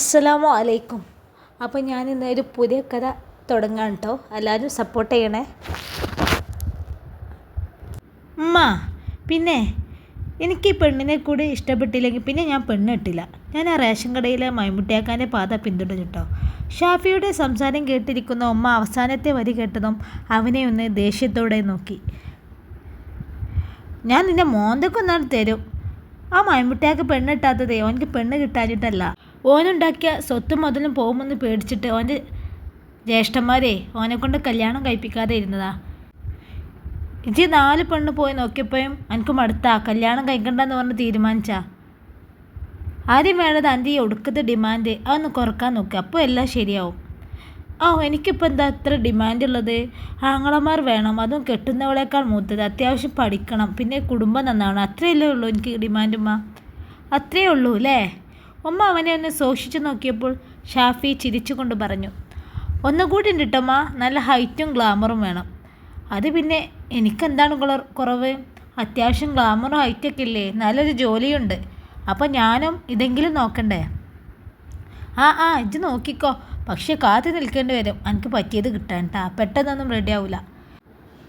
അസ്സലാമു അലൈക്കും. അപ്പോൾ ഞാൻ ഇന്ന് ഒരു പുതിയ കഥ തുടങ്ങാൻ കേട്ടോ എല്ലാവരും സപ്പോർട്ട് ചെയ്യണേ. ഉമ്മ പിന്നെ എനിക്ക് ഈ പെണ്ണിനെ കൂടി ഇഷ്ടപ്പെട്ടില്ലെങ്കിൽ പിന്നെ ഞാൻ പെണ്ണ് ഇട്ടില്ല ഞാൻ ആ റേഷൻ കടയിലെ മൈമുട്ടിയാക്കാന്റെ പാത പിന്തുടരും കേട്ടോ ഷാഫിയുടെ സംസാരം കേട്ടിരിക്കുന്ന ഉമ്മ അവസാനത്തെ വരി കേട്ടതും അവനെ ഒന്ന് ദേഷ്യത്തോടെ നോക്കി. ഞാൻ നിന്നെ മോന്തക്കൊന്നാണ് തരും? ആ മൈമുട്ടിയാക്ക് പെണ്ണിട്ടാത്തതേ അവനക്ക് പെണ്ണ് കിട്ടാഞ്ഞിട്ടല്ല. ഓനുണ്ടാക്കിയ സ്വത്തും മുതലും പോകുമെന്ന് പേടിച്ചിട്ട് ഓന്റെ ജ്യേഷ്ഠന്മാരെ ഓനെക്കൊണ്ട് കൊണ്ട് കല്യാണം കഴിപ്പിക്കാതെ ഇരുന്നതാ. ഇജി നാല് പെണ്ണ് പോയി നോക്കിയപ്പോഴും എനിക്ക് മടുത്താ. കല്യാണം കഴിക്കണ്ടെന്ന് പറഞ്ഞ് തീരുമാനിച്ചാ. ആദ്യം വേണ്ടത് എന്റെ ഈ ഒടുക്കത്തെ ഡിമാൻഡ് അതൊന്ന് കുറയ്ക്കാൻ നോക്കുക അപ്പോൾ എല്ലാം ശരിയാവും. ഓ എനിക്കിപ്പോൾ എന്താ അത്ര ഡിമാൻഡ് ഉള്ളത്? ആങ്ങളമാർ വേണം. അതും കെട്ടുന്നവളേക്കാൾ മൂത്തത്. അത്യാവശ്യം പഠിക്കണം. പിന്നെ കുടുംബം നന്നാവണം. അത്രയല്ലേ ഉള്ളൂ എനിക്ക് ഡിമാൻഡുമ്മ അത്രയേ ഉള്ളൂ അല്ലേ? ഉമ്മ അവനെ ഒന്ന് സൂക്ഷിച്ചു നോക്കിയപ്പോൾ ഷാഫി ചിരിച്ചുകൊണ്ട് പറഞ്ഞു ഒന്നുകൂടി ഉണ്ടിട്ടമ്മ നല്ല ഹൈറ്റും ഗ്ലാമറും വേണം. അത് പിന്നെ എനിക്കെന്താണ് കുളർ കുറവ്? അത്യാവശ്യം ഗ്ലാമറും ഹൈറ്റൊക്കെ ഇല്ലേ? നല്ലൊരു ജോലിയുണ്ട്. അപ്പോൾ ഞാനും ഇതെങ്കിലും നോക്കണ്ടേ? ആ ആ ഇത് നോക്കിക്കോ. പക്ഷേ കാത്തു നിൽക്കേണ്ടി വരും. എനിക്ക് പറ്റിയത് കിട്ടാൻ. കേട്ടാ പെട്ടെന്നൊന്നും റെഡി ആവില്ല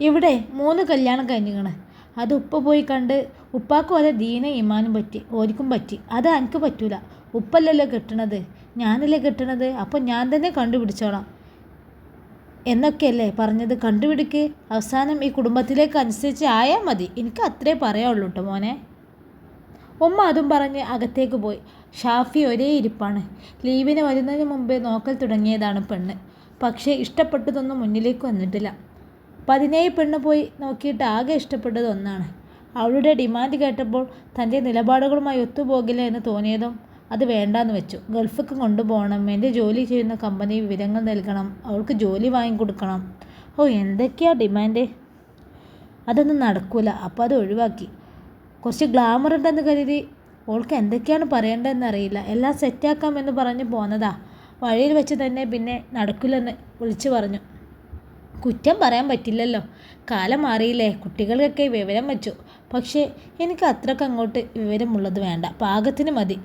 ഇവിടെ മൂന്ന് കല്യാണം കഴിഞ്ഞിക്കണ്. അത് ഉപ്പ പോയി കണ്ട് ഉപ്പാക്കും അതെ ദീന ഇമാനും പറ്റി ഓരിക്കും പറ്റി. അത് എനിക്ക് പറ്റൂല. ഉപ്പല്ലല്ലോ കെട്ടണത്. ഞാനല്ലേ കെട്ടണത്. അപ്പോൾ ഞാൻ തന്നെ കണ്ടുപിടിച്ചോളാം. എന്നൊക്കെയല്ലേ പറഞ്ഞത്. കണ്ടുപിടിക്ക്. അവസാനം ഈ കുടുംബത്തിലേക്ക് അനുസരിച്ച് ആയാൽ മതി. എനിക്ക് അത്രേ പറയാനുള്ളൂ കേട്ടോ മോനെ. ഉമ്മ അതും പറഞ്ഞ് അകത്തേക്ക് പോയി. ഷാഫി ഒരേ ഇരിപ്പാണ്. ലീവിന് വരുന്നതിന് മുമ്പേ നോക്കൽ തുടങ്ങിയതാണ് പെണ്ണ്. പക്ഷേ ഇഷ്ടപ്പെട്ടതൊന്നും മുന്നിലേക്ക് വന്നിട്ടില്ല. പതിനേഴ് പെണ്ണ് പോയി നോക്കിയിട്ട് ആകെ ഇഷ്ടപ്പെട്ടത് ഒന്നാണ്. അവളുടെ ഡിമാൻഡ് കേട്ടപ്പോൾ തന്റെ നിലപാടുകളുമായി ഒത്തുപോകില്ല എന്ന് തോന്നിയതും അത് വേണ്ടാന്ന് വെച്ചു. ഗൾഫിക്ക് കൊണ്ടുപോകണം എന്റെ ജോലി ചെയ്യുന്ന കമ്പനി വിവരങ്ങൾ നൽകണം അവൾക്ക് ജോലി വാങ്ങിക്കൊടുക്കണം. ഓ എന്തൊക്കെയാ ഡിമാൻഡ്? അതൊന്നും നടക്കൂല. അപ്പോൾ അത് ഒഴിവാക്കി. കുറച്ച് ഗ്ലാമർ ഉണ്ടെന്ന് കരുതി ഓൾക്ക് എന്തൊക്കെയാണ് പറയേണ്ടതെന്ന് അറിയില്ല. എല്ലാം സെറ്റാക്കാമെന്ന് പറഞ്ഞ് പോന്നതാ. വഴിയിൽ വെച്ച് തന്നെ പിന്നെ നടക്കില്ലെന്ന് വിളിച്ചു പറഞ്ഞു. കുറ്റം പറയാൻ പറ്റില്ലല്ലോ. കാലം മാറിയില്ലേ കുട്ടികൾക്കൊക്കെ വിവരം വെച്ചു. പക്ഷേ എനിക്ക് അത്രയ്ക്ക് അങ്ങോട്ട് വിവരമുള്ളത് വേണ്ട പാകത്തിന് മതി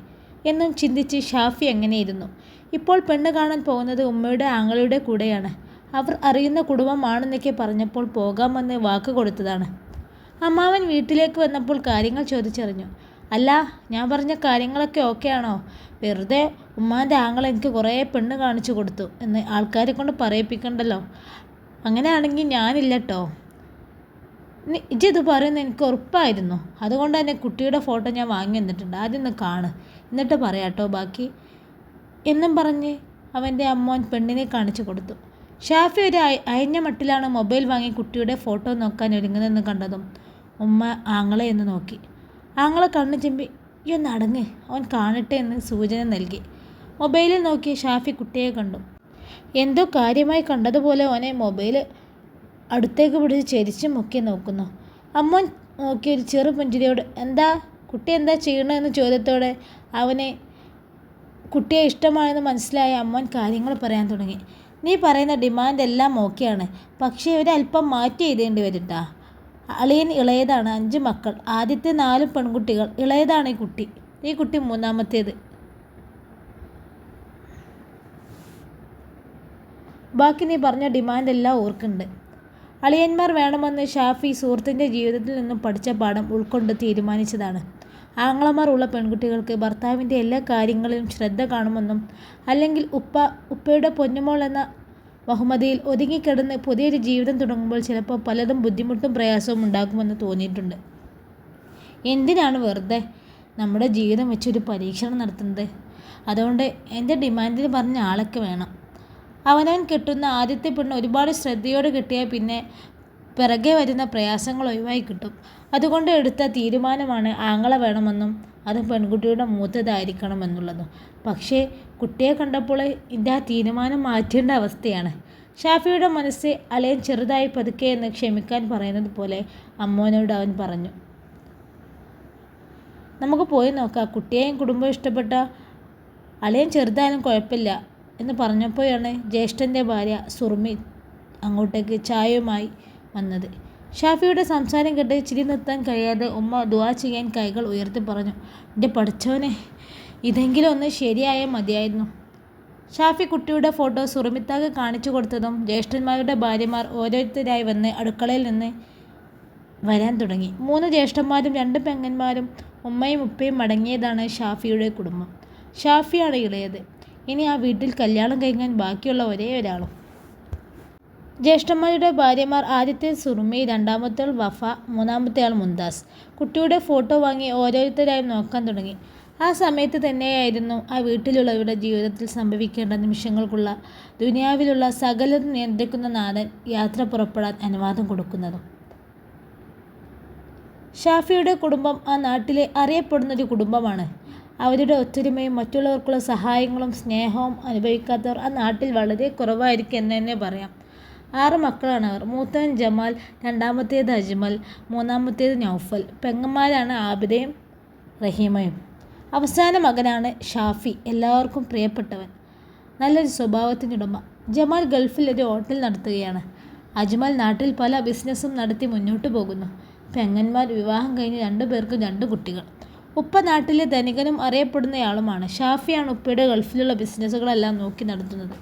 എന്നും ചിന്തിച്ച് ഷാഫി എങ്ങനെയിരുന്നു. ഇപ്പോൾ പെണ്ണ് കാണാൻ പോകുന്നത് ഉമ്മയുടെ ആങ്ങളുടെ കൂടെയാണ്. അവർ അറിയുന്ന കുടുംബമാണെന്നൊക്കെ പറഞ്ഞപ്പോൾ പോകാമെന്ന് വാക്ക് കൊടുത്തതാണ്. അമ്മാവൻ വീട്ടിലേക്ക് വന്നപ്പോൾ കാര്യങ്ങൾ ചോദിച്ചറിഞ്ഞു. അല്ല ഞാൻ പറഞ്ഞ കാര്യങ്ങളൊക്കെ ഓക്കെ ആണോ വെറുതെ ഉമ്മാന്റെ ആങ്ങളെ എനിക്ക് കുറേ പെണ്ണ് കാണിച്ചു കൊടുത്തു എന്ന് ആൾക്കാരെ കൊണ്ട് പറയിപ്പിക്കണ്ടല്ലോ. അങ്ങനെയാണെങ്കിൽ ഞാനില്ല കേട്ടോ ഇത് പറയുന്നത് എനിക്ക് ഉറപ്പായിരുന്നു. അതുകൊണ്ട് തന്നെ കുട്ടിയുടെ ഫോട്ടോ ഞാൻ വാങ്ങി വന്നിട്ടുണ്ട്. ആദ്യം ഒന്ന് കാണ്. എന്നിട്ട് പറയാം കേട്ടോ ബാക്കി. എന്നും പറഞ്ഞ് അവന്റെ അമ്മോൻ പെണ്ണിനെ കാണിച്ചു കൊടുത്തു. ഷാഫി ഒരു അയഞ്ഞ മട്ടിലാണ് മൊബൈൽ വാങ്ങി കുട്ടിയുടെ ഫോട്ടോ നോക്കാൻ ഒരുങ്ങുന്നതെന്ന് കണ്ടതും ഉമ്മ ആങ്ങളെ എന്ന് നോക്കി. ആങ്ങളെ കണ്ണു ചെമ്പി ഈ ഒന്ന് അടങ്ങ്. അവൻ കാണട്ടെ എന്ന് സൂചന നൽകി. മൊബൈലിൽ നോക്കി ഷാഫി കുട്ടിയെ കണ്ടു. എന്തോ കാര്യമായി കണ്ടതുപോലെ അവനെ മൊബൈൽ അടുത്തേക്ക് പിടിച്ച് ചെരിച്ച് മുക്കി നോക്കുന്നു. അമ്മോൻ നോക്കി ഒരു ചെറു പുഞ്ചിരിയോട് എന്താ? കുട്ടി എന്താ ചെയ്യണമെന്ന് ചോദ്യത്തോടെ അവനെ കുട്ടിയെ ഇഷ്ടമാണെന്ന് മനസ്സിലായ അമ്മൻ കാര്യങ്ങൾ പറയാൻ തുടങ്ങി. നീ പറയുന്ന ഡിമാൻഡ് എല്ലാം ഓക്കെയാണ് പക്ഷേ ഒരല്പം മാറ്റി എഴുതേണ്ടി വരിട്ടാ അളിയൻ ഇളയതാണ് അഞ്ച് മക്കൾ ആദ്യത്തെ നാലും പെൺകുട്ടികൾ ഇളയതാണ് ഈ കുട്ടി ഈ കുട്ടി മൂന്നാമത്തേത്. ബാക്കി നീ പറഞ്ഞ ഡിമാൻഡ് എല്ലാം ഓർക്കുന്നുണ്ട്. അളിയന്മാർ വേണമെന്ന് ഷാഫി സുഹൃത്തിന്റെ ജീവിതത്തിൽ നിന്നും പഠിച്ച പാഠം ഉൾക്കൊണ്ട് തീരുമാനിച്ചതാണ്. ആങ്ങളമാർ ഉള്ള പെൺകുട്ടികൾക്ക് ഭർത്താവിന്റെ എല്ലാ കാര്യങ്ങളിലും ശ്രദ്ധ കാണുമെന്നും അല്ലെങ്കിൽ ഉപ്പ ഉപ്പയുടെ പൊന്നുമോൾ എന്ന ബഹുമതിയിൽ ഒതുങ്ങിക്കിടന്ന് പുതിയൊരു ജീവിതം തുടങ്ങുമ്പോൾ ചിലപ്പോൾ പലതും ബുദ്ധിമുട്ടും പ്രയാസവും ഉണ്ടാകുമെന്ന് തോന്നിയിട്ടുണ്ട്. എന്തിനാണ് വെറുതെ നമ്മുടെ ജീവിതം വെച്ചൊരു പരീക്ഷണം നടത്തുന്നത്? അതുകൊണ്ട് എന്റെ ഡിമാൻഡിന് പറഞ്ഞ ആളൊക്കെ വേണം. അവനവൻ കിട്ടുന്ന ആദ്യത്തെ പെണ്ണ് ഒരുപാട് ശ്രദ്ധയോടെ കിട്ടിയാൽ പിന്നെ പിറകെ വരുന്ന പ്രയാസങ്ങൾ ഒഴിവായി കിട്ടും. അതുകൊണ്ട് എടുത്ത തീരുമാനമാണ് ആങ്ങളെ വേണമെന്നും അത് പെൺകുട്ടിയുടെ മൂത്തതായിരിക്കണം എന്നുള്ളതും പക്ഷേ കുട്ടിയെ കണ്ടപ്പോൾ എന്റെ ആ തീരുമാനം മാറ്റേണ്ട അവസ്ഥയാണ്. ഷാഫിയുടെ മനസ്സ് അലയൻ ചെറുതായി പതുക്കെ എന്ന് ക്ഷമിക്കാൻ പറയുന്നത് പോലെ അമ്മോനോട് അവൻ പറഞ്ഞു. നമുക്ക് പോയി നോക്കാം. കുട്ടിയെയും കുടുംബവും ഇഷ്ടപ്പെട്ട അലയൻ ചെറുതായാലും കുഴപ്പമില്ല. എന്ന് പറഞ്ഞപ്പോഴാണ് ജ്യേഷ്ഠന്റെ ഭാര്യ സുർമി അങ്ങോട്ടേക്ക് ചായയുമായി വന്നത്. ഷാഫിയുടെ സംസാരം കേട്ട് ചിരി നിർത്താൻ കഴിയാതെ ഉമ്മ ദുവാ ചെയ്യാൻ കൈകൾ ഉയർത്തി പറഞ്ഞു എന്റെ പഠിച്ചവനെ ഇതെങ്കിലും ഒന്ന് ശരിയായ മതിയായിരുന്നു ഷാഫി കുട്ടിയുടെ ഫോട്ടോ സുറമിത്താക്ക് കാണിച്ചു കൊടുത്തതും ജ്യേഷ്ഠന്മാരുടെ ഭാര്യമാർ ഓരോരുത്തരായി വന്ന് അടുക്കളയിൽ നിന്ന് വരാൻ തുടങ്ങി. മൂന്ന് ജ്യേഷ്ഠന്മാരും രണ്ട് പെങ്ങന്മാരും ഉമ്മയും ഉപ്പയും മടങ്ങിയതാണ് ഷാഫിയുടെ കുടുംബം. ഷാഫിയാണ് ഇളയത്. ഇനി ആ വീട്ടിൽ കല്യാണം കഴിക്കാൻ ബാക്കിയുള്ള ഒരേ ഒരാളും. ജ്യേഷ്ഠന്മാരുടെ ഭാര്യമാർ ആദ്യത്തെ സുറുമി രണ്ടാമത്തെ ആൾ വഫ മൂന്നാമത്തെ ആൾ മുന്താസ് കുട്ടിയുടെ ഫോട്ടോ വാങ്ങി ഓരോരുത്തരായി നോക്കാൻ തുടങ്ങി. ആ സമയത്ത് തന്നെയായിരുന്നു ആ വീട്ടിലുള്ളവരുടെ ജീവിതത്തിൽ സംഭവിക്കേണ്ട നിമിഷങ്ങൾക്കുള്ള ദുനിയാവിലുള്ള സകല നിയന്ത്രിക്കുന്ന നാഥൻ യാത്ര പുറപ്പെടാൻ അനുവാദം കൊടുക്കുന്നതും. ഷാഫിയുടെ കുടുംബം ആ നാട്ടിലെ അറിയപ്പെടുന്നൊരു കുടുംബമാണ്. അവരുടെ ഒത്തൊരുമയും മറ്റുള്ളവർക്കുള്ള സഹായങ്ങളും സ്നേഹവും അനുഭവിക്കാത്തവർ ആ നാട്ടിൽ വളരെ കുറവായിരിക്കും എന്ന് തന്നെ പറയാം. ആറ് മക്കളാണ് അവർ. മൂത്തവൻ ജമാൽ രണ്ടാമത്തേത് അജ്മൽ മൂന്നാമത്തേത് നൗഫൽ. പെങ്ങന്മാരാണ് ആബിദയും റഹീമയും. അവസാന മകനാണ് ഷാഫി എല്ലാവർക്കും പ്രിയപ്പെട്ടവൻ. നല്ലൊരു സ്വഭാവത്തിനുടമ ജമാൽ ഗൾഫിൽ ഒരു ഹോട്ടൽ നടത്തുകയാണ്. അജ്മൽ നാട്ടിൽ പല ബിസിനസ്സും നടത്തി മുന്നോട്ട് പോകുന്നു. പെങ്ങന്മാർ വിവാഹം കഴിഞ്ഞ് രണ്ടു പേർക്കും രണ്ട് കുട്ടികൾ. ഉപ്പ നാട്ടിലെ ധനികനും അറിയപ്പെടുന്നയാളുമാണ്. ഷാഫിയാണ് ഉപ്പയുടെ ഗൾഫിലുള്ള ബിസിനസ്സുകളെല്ലാം നോക്കി നടത്തുന്നത്.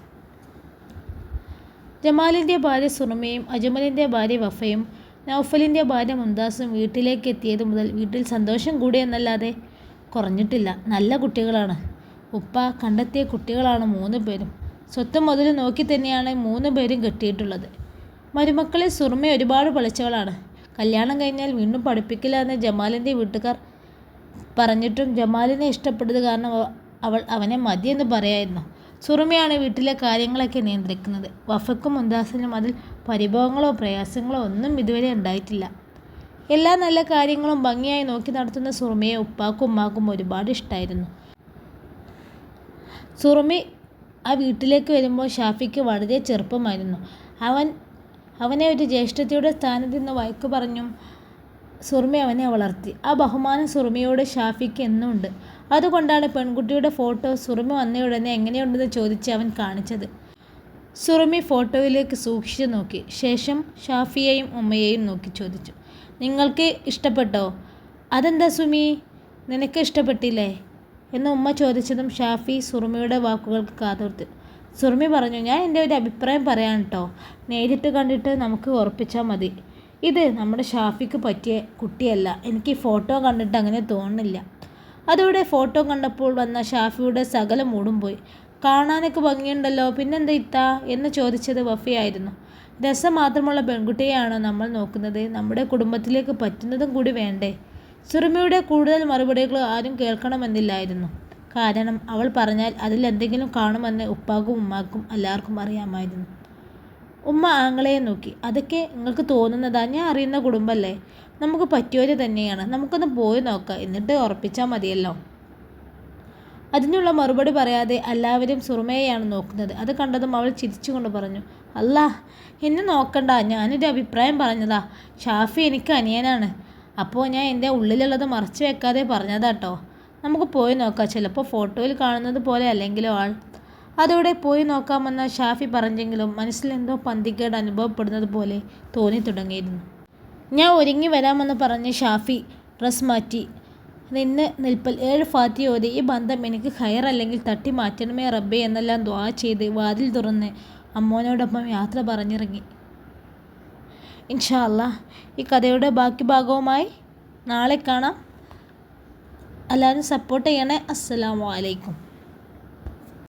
ജമാലിന്റെ ഭാര്യ സുറമയും അജ്മലിന്റെ ഭാര്യ വഫയും നൗഫലിന്റെ ഭാര്യ മുന്താസും വീട്ടിലേക്ക് എത്തിയത് മുതൽ വീട്ടിൽ സന്തോഷം കൂടിയെന്നല്ലാതെ കുറഞ്ഞിട്ടില്ല. നല്ല കുട്ടികളാണ്. ഉപ്പ കണ്ടെത്തിയ കുട്ടികളാണ് മൂന്ന് പേരും. സ്വത്ത് മുതൽ നോക്കി തന്നെയാണ് മൂന്ന് പേരും കെട്ടിയിട്ടുള്ളത്. മരുമക്കളെ സുറുമ ഒരുപാട് പളിച്ചവളാണ്. കല്യാണം കഴിഞ്ഞാൽ വീണ്ടും പഠിപ്പിക്കില്ല എന്ന് ജമാലിന്റെ വീട്ടുകാർ പറഞ്ഞിട്ടും ജമാലിനെ ഇഷ്ടപ്പെട്ടത് കാരണം അവൾ അവനെ മതിയെന്ന് പറയായിരുന്നു. സുറുമയാണ് വീട്ടിലെ കാര്യങ്ങളൊക്കെ നിയന്ത്രിക്കുന്നത്. വഫക്കും മുന്താസിനും അതിൽ പരിഭവങ്ങളോ പ്രയാസങ്ങളോ ഒന്നും ഇതുവരെ ഉണ്ടായിട്ടില്ല. എല്ലാ നല്ല കാര്യങ്ങളും ഭംഗിയായി നോക്കി നടത്തുന്ന സുറുമയെ ഉപ്പാക്കും ഉമ്മാക്കും ഒരുപാട് ഇഷ്ടമായിരുന്നു സുറുമി ആ വീട്ടിലേക്ക് വരുമ്പോൾ ഷാഫിക്ക് വളരെ ചെറുപ്പമായിരുന്നു. അവൻ അവനെ ഒരു ജ്യേഷ്ഠത്തിയുടെ സ്ഥാനത്ത് നിന്ന് വഴക്ക് പറഞ്ഞും സുറുമി അവനെ വളർത്തി. ആ ബഹുമാനം സുറുമിയോട് ഷാഫിക്ക് എന്നുണ്ട്. അതുകൊണ്ടാണ് പെൺകുട്ടിയുടെ ഫോട്ടോ സുറുമി വന്നയുടനെ എങ്ങനെയുണ്ടെന്ന് ചോദിച്ച് അവൻ കാണിച്ചത്. സുറുമി ഫോട്ടോയിലേക്ക് സൂക്ഷിച്ചു നോക്കി. ശേഷം ഷാഫിയെയും ഉമ്മയെയും നോക്കി ചോദിച്ചു. നിങ്ങൾക്ക് ഇഷ്ടപ്പെട്ടോ? അതെന്താ സുമി? നിനക്ക് ഇഷ്ടപ്പെട്ടില്ലേ? എന്ന് ഉമ്മ ചോദിച്ചതും ഷാഫി സുറുമിയുടെ വാക്കുകൾക്ക് കാതോർത്തു. സുറുമി പറഞ്ഞു ഞാൻ എന്റെ ഒരു അഭിപ്രായം പറയാൻ കേട്ടോ നേരിട്ട് കണ്ടിട്ട് നമുക്ക് ഉറപ്പിച്ചാൽ മതി. ഇത് നമ്മുടെ ഷാഫിക്ക് പറ്റിയ കുട്ടിയല്ല. എനിക്ക് ഫോട്ടോ കണ്ടിട്ട് അങ്ങനെ തോന്നുന്നില്ല. അതോടെ ഫോട്ടോ കണ്ടപ്പോൾ വന്ന ഷാഫിയുടെ സകല മൂടും പോയി. കാണാനൊക്കെ ഭംഗിയുണ്ടല്ലോ. പിന്നെന്താ ഇത്ത? എന്ന് ചോദിച്ചത് വഫിയായിരുന്നു. രസം മാത്രമുള്ള പെൺകുട്ടിയെയാണോ നമ്മൾ നോക്കുന്നത്? നമ്മുടെ കുടുംബത്തിലേക്ക് പറ്റുന്നതും കൂടി വേണ്ടേ? സുറുമിയുടെ കൂടുതൽ മറുപടികൾ ആരും കേൾക്കണമെന്നില്ലായിരുന്നു. കാരണം അവൾ പറഞ്ഞാൽ അതിലെന്തെങ്കിലും കാണുമെന്ന് ഉപ്പാക്കും ഉമ്മാക്കും എല്ലാവർക്കും അറിയാമായിരുന്നു. ഉമ്മ ആങ്ങളയെ നോക്കി. അതൊക്കെ നിങ്ങൾക്ക് തോന്നുന്നതാ? ഞാൻ അറിയുന്ന കുടുംബമല്ലേ നമുക്ക് പറ്റിയവര് തന്നെയാണ്. നമുക്കൊന്ന് പോയി നോക്കാം. എന്നിട്ട് ഉറപ്പിച്ചാൽ മതിയല്ലോ. അതിനുള്ള മറുപടി പറയാതെ എല്ലാവരും സുറുമയെയാണ് നോക്കുന്നത്. അത് കണ്ടതും അവൾ ചിരിച്ചുകൊണ്ട് പറഞ്ഞു അല്ല എന്നെ നോക്കണ്ട. ഞാനൊരു അഭിപ്രായം പറഞ്ഞതാ. ഷാഫി എനിക്ക് അനിയനാണ്. അപ്പോൾ ഞാൻ എന്റെ ഉള്ളിലുള്ളത് മറച്ചു വെക്കാതെ പറഞ്ഞതാട്ടോ. നമുക്ക് പോയി നോക്കാം. ചിലപ്പോൾ ഫോട്ടോയിൽ കാണുന്നത് പോലെ അല്ലെങ്കിലോ ആൾ. അതോടെ പോയി നോക്കാമെന്ന് ഷാഫി പറഞ്ഞെങ്കിലും മനസ്സിലെന്തോ പന്തിക്കേട് അനുഭവപ്പെടുന്നത് പോലെ തോന്നി തുടങ്ങിയിരുന്നു. ഞാൻ ഒരുങ്ങി വരാമെന്ന് പറഞ്ഞ് ഷാഫി ഡ്രസ് മാറ്റി. നിന്ന് നിൽപ്പൽ ഏഴ് ഫാത്തി ഈ ബന്ധം എനിക്ക് ഹയർ അല്ലെങ്കിൽ തട്ടി മാറ്റണമേ റബ്ബേ എന്നെല്ലാം ദ്വാ ചെയ്ത് വാതിൽ തുറന്ന് അമ്മോനോടൊപ്പം യാത്ര പറഞ്ഞിറങ്ങി. ഇൻഷാല്ല ഈ കഥയുടെ ബാക്കി ഭാഗവുമായി നാളെ കാണാം. എല്ലാവരും സപ്പോർട്ട് ചെയ്യണേ. അസ്സലാമു അലൈക്കും.